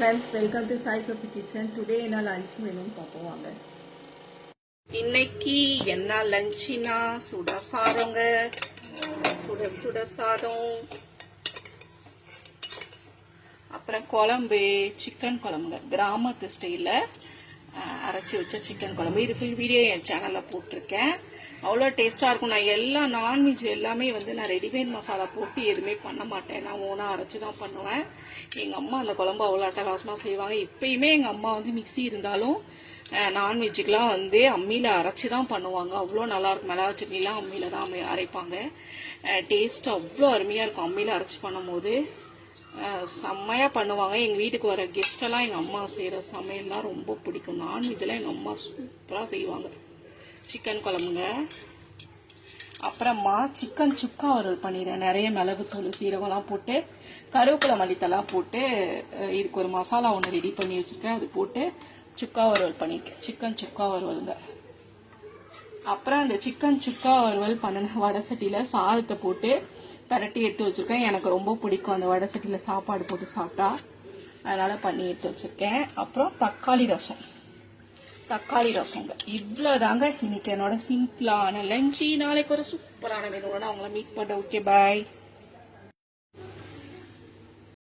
Friends welcome to Sai Kabhi kitchen today என்ன lunch வேணும்னு பார்ப்போம் வாங்க. இன்னைக்கு என்ன லஞ்சுனா சுட சாதங்க சுட சுட சாதம் அப்புறம் குழம்பு சிக்கன் குழம்புங்க. கிராமத்து ஸ்டைலில் அரைச்சி வச்ச சிக்கன் குழம்பு. இது ஃபுல் வீடியோ என் சேனலில் போட்டிருக்கேன். அவ்வளோ டேஸ்ட்டாக இருக்கும். நான் எல்லா நான்வெஜ் எல்லாமே வந்து நான் ரெடிமேட் மசாலா போட்டு எதுவுமே பண்ண மாட்டேன். நான் ஓனாக அரைச்சி தான் பண்ணுவேன். எங்கள் அம்மா அந்த குழம்பு அவ்வளோ அட்டகாசமாக செய்வாங்க. இப்பயுமே எங்கள் அம்மா வந்து மிக்ஸி இருந்தாலும் நான்வெஜ்ஜுக்கெலாம் வந்து அம்மியில் அரைச்சி தான் பண்ணுவாங்க. அவ்வளோ நல்லாயிருக்கும் மிளகா சட்னிலாம் அம்மியில் தான் அரைப்பாங்க. டேஸ்ட் அவ்வளோ அருமையாக இருக்கும் அம்மியில் அரைச்சி பண்ணும்போது. செம்மையாக பண்ணுவாங்க. எங்கள் வீட்டுக்கு வர கெஸ்டெல்லாம் எங்கள் அம்மா செய்கிற சமையல்லாம் ரொம்ப பிடிக்கும். நான்வெஜ்லாம் எங்கள் அம்மா சூப்பராக செய்வாங்க. சிக்கன் குழம்புங்க. அப்புறமா சிக்கன் சுக்கா வறுவல் பண்ணிடுறேன். நிறைய மிளகுத்தூள் சீரகம்லாம் போட்டு கருவேப்பிலை மல்லித்தலாம் போட்டு இதுக்கு ஒரு மசாலா ஒன்று ரெடி பண்ணி வச்சுருக்கேன். அது போட்டு சுக்கா வறுவல் பண்ணியிருக்கேன் சிக்கன் சுக்கா வறுவலுங்க. அப்புறம் அந்த சிக்கன் சுக்கா வறுவல் பண்ணின வடை சட்டியில் சாதத்தை போட்டு பரட்டி எடுத்து வச்சிருக்கேன். எனக்கு ரொம்ப பிடிக்கும் அந்த வடை சட்டியில் சாப்பாடு போட்டு சாப்பிட்டா. அதனால் பண்ணி எடுத்து வச்சுருக்கேன். அப்புறம் தக்காளி ரசம். தக்காளி ரசங்க. இவ்வளோதாங்க இன்னைக்கு என்னோட சிம்பிளான லஞ்சு நாளைக்கு ஒரு சூப்பரான மெனுவோட அவங்கள மீட் பண்ண ஓகே பாய்